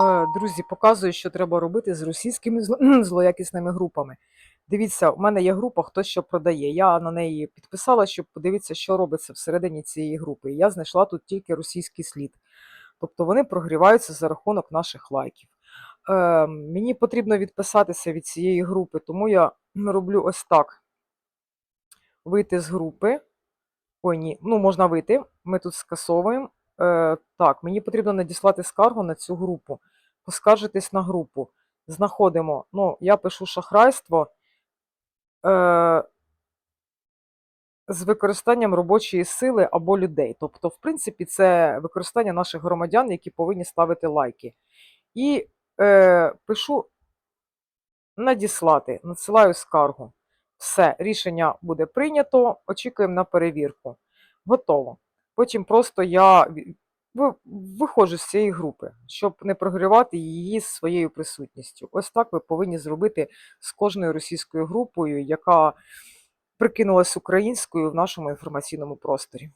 Е, Друзі, показую, що треба робити з російськими злоякісними групами. Дивіться, у мене є група, хто що продає. Я на неї підписала, щоб подивитися, що робиться всередині цієї групи. Я знайшла тут тільки російський слід. Тобто вони прогріваються за рахунок наших лайків. Е, мені потрібно відписатися від цієї групи, тому я роблю ось так: вийти з групи. Ой, ні, ну можна вийти. Ми тут скасовуємо. Е, так, мені потрібно надіслати скаргу на цю групу. Поскаржитись на групу. Знаходимо. Ну, я пишу шахрайство е, з використанням робочої сили або людей. Тобто, в принципі, це використання наших громадян, які повинні ставити лайки. І е, пишу надіслати, надсилаю скаргу. Все, рішення буде прийнято, очікуємо на перевірку. Готово. Потім просто я виходжу з цієї групи, щоб не прогрівати її своєю присутністю. Ось так ви повинні зробити з кожною російською групою, яка прикинулась українською в нашому інформаційному просторі.